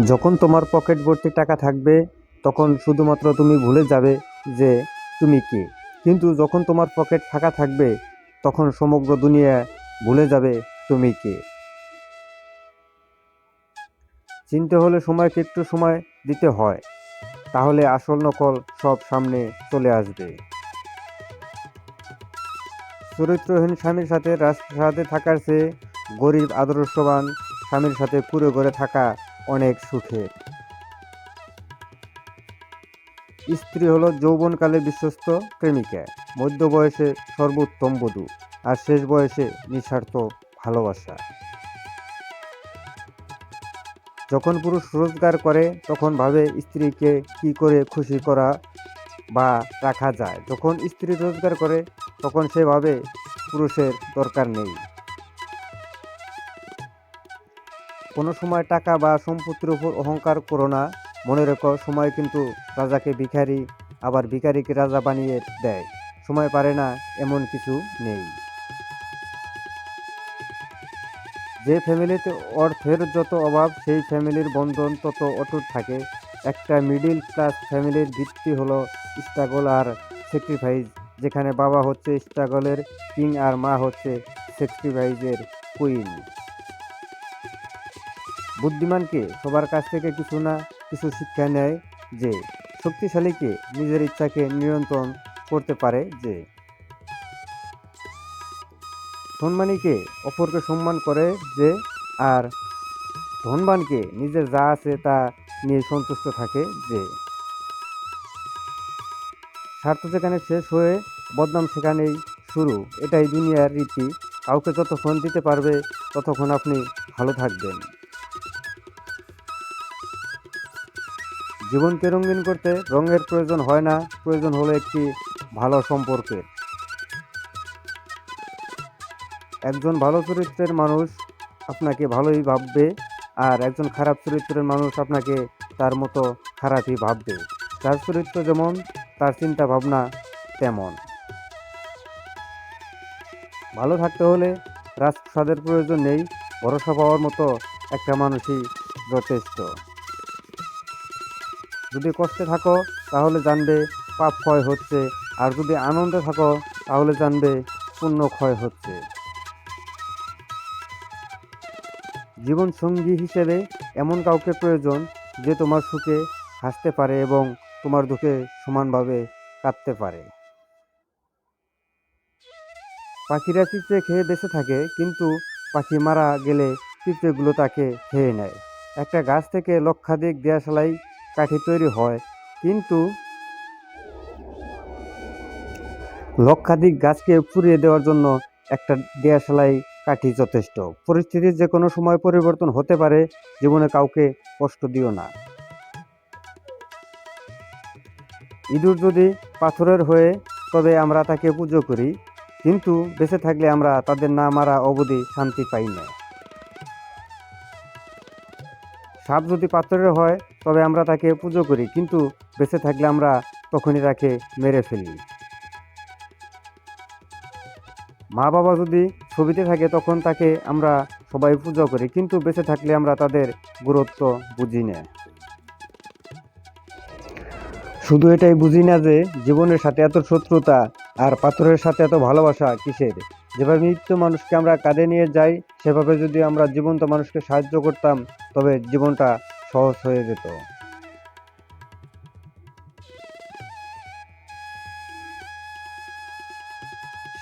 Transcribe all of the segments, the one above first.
যখন তোমার পকেট ভর্তি টাকা থাকবে, তখন শুধুমাত্র তুমি ভুলে যাবে যে তুমি কে। কিন্তু যখন তোমার পকেট ফাঁকা থাকবে, তখন সমগ্র দুনিয়া ভুলে যাবে তুমি কে। চিনতে হলে সময়কে একটু সময় দিতে হয়, তাহলে আসল নকল সব সামনে চলে আসবে। চরিত্রহীন স্বামীর সাথে রাজপ্রাসাদে থাকার চেয়ে গরিব, আদর্শবান স্বামীর সাথে কুড়ে ঘরে থাকা অনেক সুখের স্ত্রী হলো যৌবনকালে বিশ্বস্ত প্রেমিকা। মধ্য বয়সে সর্বোত্তম বধূ আর শেষ বয়সে নিঃস্বার্থ ভালোবাসা। যখন পুরুষ রোজগার করে, তখন ভাবে স্ত্রীকে কি করে খুশি করা বা রাখা যায়। যখন স্ত্রী রোজগার করে, তখন সে ভাবে পুরুষের দরকার নেই। কোনো সময় টাকা বা সম্পত্তির উপর অহংকার করো না। মনে রেখো, সময় কিন্তু রাজাকে ভিখারি, আবার ভিখারিকে রাজা বানিয়ে দেয়। সময় পারে না, এমন কিছু নেই। যে ফ্যামিলিতে অর্থের যত অভাব, সেই ফ্যামিলির বন্ধন তত অটুট থাকে। একটা মিডিল ক্লাস ফ্যামিলির ভিত্তি হলো স্ট্রাগল আর স্যাক্রিফাইস যেখানে বাবা হচ্ছে স্ট্রাগলের কিং আর মা হচ্ছে স্যাক্রিফাইসের কুইন বুদ্ধিমানকে সবার কাছ থেকে কিছু না কিছু শিক্ষা নেয় যে শক্তিশালীকে নিজের ইচ্ছাকে নিয়ন্ত্রণ করতে পারে যে। সম্মানীকে অপরকে সম্মান করে যে আর ধনবানকে নিজের যা আছে তা নিয়ে সন্তুষ্ট থাকে যে। স্বার্থ যেখানে শেষ হয়ে বদনাম সেখানেই শুরু। এটাই দুনিয়ার রীতি। কাউকে যতক্ষণ দিতে পারবে ততক্ষণ আপনি ভালো থাকবেন। জীবনকে রঙিন করতে রঙের প্রয়োজন হয় না, প্রয়োজন হলো একটি ভালো সম্পর্কের একজন ভালো চরিত্রের মানুষ আপনাকে ভালোই ভাববে, আর একজন খারাপ চরিত্রের মানুষ আপনাকে তার মতো খারাপই ভাববে। তার চরিত্র যেমন, তার চিন্তা ভাবনা তেমন। ভালো থাকতে হলে রাজপ্রাসাদের প্রয়োজন নেই, ভরসা পাওয়ার মতো একটা মানুষই যথেষ্ট। যদি কষ্টে থাকো, তাহলে জানবে পাপ ক্ষয় হচ্ছে। আর যদি আনন্দে থাকো, তাহলে জানবে পুণ্য ক্ষয় হচ্ছে। জীবন সঙ্গী হিসেবে এমন কাউকে প্রয়োজন যে তোমার সুখে হাসতে পারে এবং তোমার দুঃখে সমানভাবে কাঁদতে পারে। পাখিরা পিঁপড়ে খেয়ে বেঁচে থাকে, কিন্তু পাখি মারা গেলে পিঁপড়েগুলো তাকে খেয়ে নেয়। একটা গাছ থেকে লক্ষাধিক দেয়াশালাই কাঠি তৈরি হয়। কিন্তু লক্ষাধিক গাছকে পুড়িয়ে দেওয়ার জন্য একটা দেয়াশালাই কাঠি যথেষ্ট। পরিস্থিতির যে কোনো সময় পরিবর্তন হতে পারে, জীবনে কাউকে কষ্ট দিও না। ইঁদুর যদি পাথরের হয়ে, তবে আমরা তাকে পুজো করি, কিন্তু বেঁচে থাকলে আমরা তাদের না মারা অবধি শান্তি পাই না। সাপ যদি পাথরের হয়, তবে আমরা তাকে পুজো করি, কিন্তু বেঁচে থাকলে আমরা তখনই তাকে মেরে ফেলি। মা বাবা যদি ছবিতে থাকে, তখন তাকে আমরা সবাই পুজো করি, কিন্তু বেঁচে থাকলে আমরা তাদের গুরুত্ব বুঝি না। শুধু এটাই বুঝি না যে, জীবনের সাথে এত শত্রুতা আর পাথরের সাথে এত ভালোবাসা কিসের? যেভাবে মৃত্যু মানুষকে আমরা কাঁধে নিয়ে যাই, সেভাবে যদি আমরা জীবন্ত মানুষকে সাহায্য করতাম, তবে জীবনটা সহজ হয়ে যেত।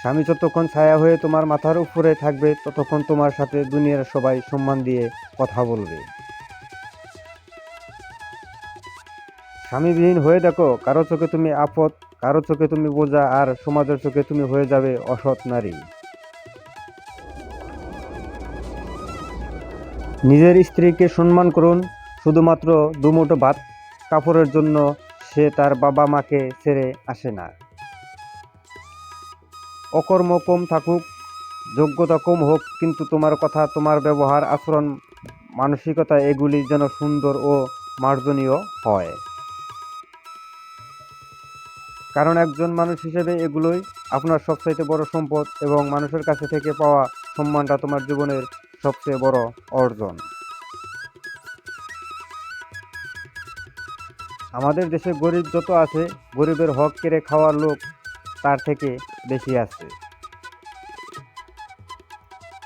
স্বামী যতক্ষণ ছায়া হয়ে তোমার মাথার উপরে থাকবে, ততক্ষণ তোমার সাথে দুনিয়ার সবাই সম্মান দিয়ে কথা বলবে। স্বামীবিহীন হয়ে দেখো, কারও চোখে তুমি আপদ, কারও চোখে তুমি বোঝা, আর সমাজের চোখে তুমি হয়ে যাবে অসৎ নারী। নিজের স্ত্রীকে সম্মান করুন, শুধুমাত্র দুমুঠো ভাত কাপড়ের জন্য সে তার বাবা মাকে ছেড়ে আসে না। অকর্ম কম থাকুক, যোগ্যতা কম হোক, কিন্তু তোমার কথা, তোমার ব্যবহার, আচরণ, মানসিকতা, এগুলি যেন সুন্দর ও মার্জনীয় হয়। কারণ একজন মানুষ হিসেবে এগুলোই আপনার সবচাইতে বড় সম্পদ এবং মানুষের কাছে থেকে পাওয়া সম্মানটা তোমার জীবনের সবচেয়ে বড় অর্জন। আমাদের দেশে গরিব যত আছে, গরিবের হক কেড়ে খাওয়ার লোক তার থেকে বেশি আছে।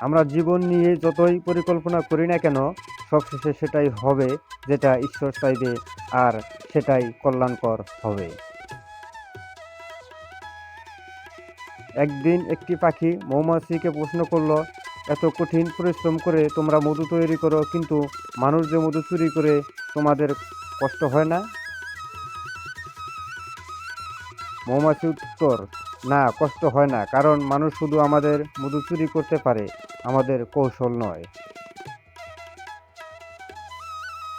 আমরা জীবন নিয়ে যতই পরিকল্পনা করি না কেন, সবশেষে সেটাই হবে যেটা ঈশ্বর চাইবে আর সেটাই কল্যাণকর হবে। একদিন একটি পাখি মৌমাছিকে প্রশ্ন করল এত কঠিন পরিশ্রম করে তোমরা মধু তৈরি করো, কিন্তু মানুষ যে মধু চুরি করে তোমাদের কষ্ট হয় না? মৌমাছি উত্তর, না, কষ্ট হয় না, কারণ মানুষ শুধু আমাদের মধু চুরি করতে পারে, আমাদের কৌশল নয়।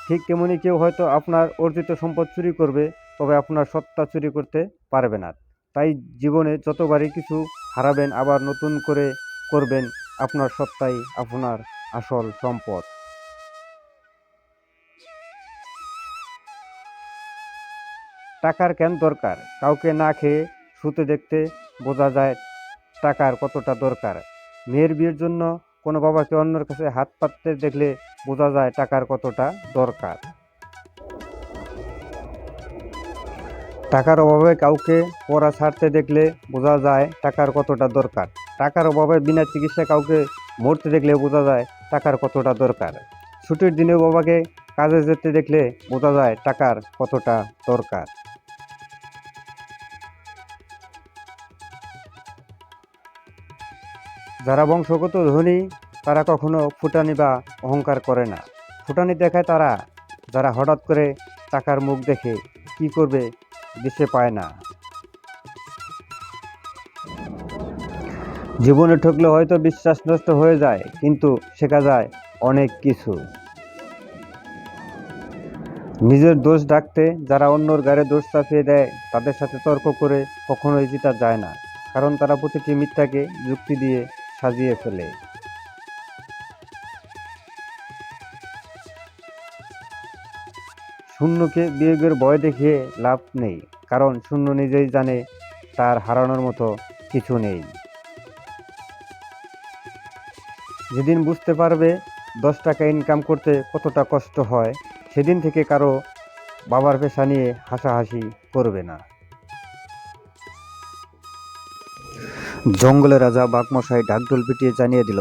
ঠিক তেমনি কেউ হয়তো আপনার অর্জিত সম্পদ চুরি করবে, তবে আপনার সত্তা চুরি করতে পারবে না। তাই জীবনে যতবারই কিছু হারাবেন, আবার নতুন করে করবেন আপনার সত্তাই আপনার আসল সম্পদ। টাকার কেন দরকার? কাউকে না খেয়ে শুতে দেখতে বোঝা যায় টাকার কতটা দরকার। মেয়ের বিয়ের জন্য কোনো বাবাকে অন্যের কাছে হাত পাততে দেখলে বোঝা যায় টাকার কতটা দরকার। টাকার অভাবে কাউকে পড়া ছাড়তে দেখলে বোঝা যায় টাকার কতটা দরকার। টাকার অভাবে বিনা চিকিৎসায় কাউকে মরতে দেখলে বোঝা যায় টাকার কতটা দরকার। ছুটির দিনে বাবাকে কাজে যেতে দেখলে বোঝা যায় টাকার কতটা দরকার। যারা বংশগত ধনী, তারা কখনো ফুটানি বা অহংকার করে না। ফুটানি দেখায় তারা, যারা হঠাৎ করে টাকার মুখ দেখে কি করবে, দিশে পায় না। জীবনে ঠকলে হয়তো বিশ্বাস নষ্ট হয়ে যায়, কিন্তু শেখা যায় অনেক কিছু। নিজের দোষ ডাকতে যারা অন্যর গায়ে দোষ চাপিয়ে দেয়, তাদের সাথে তর্ক করে কখনোই জিতা যায় না, কারণ তারা প্রতিটি মিথ্যাকে যুক্তি দিয়ে সাজিয়ে ফেলে। শূন্যকে বিয়োগের ভয় দেখিয়ে লাভ নেই, কারণ শূন্য নিজেই জানে তার হারানোর মতো কিছু নেই। যেদিন বুঝতে পারবে দশ টাকা ইনকাম করতে কতটা কষ্ট হয়, সেদিন থেকে কারও বাবার পেশা নিয়ে হাসাহাসি করবে না। জঙ্গলের রাজা বাঘমশাই ঢাকঢোল পিটিয়ে জানিয়ে দিল,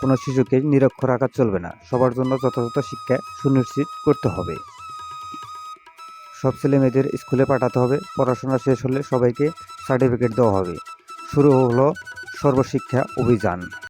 কোনো শিশুকে নিরক্ষর রাখা চলবে না, সবার জন্য যথাযথ শিক্ষা সুনিশ্চিত করতে হবে। সব ছেলে মেয়েদের স্কুলে পাঠাতে হবে, পড়াশোনা শেষ হলে সবাইকে সার্টিফিকেট দেওয়া হবে। শুরু হলো সর্বশিক্ষা অভিযান।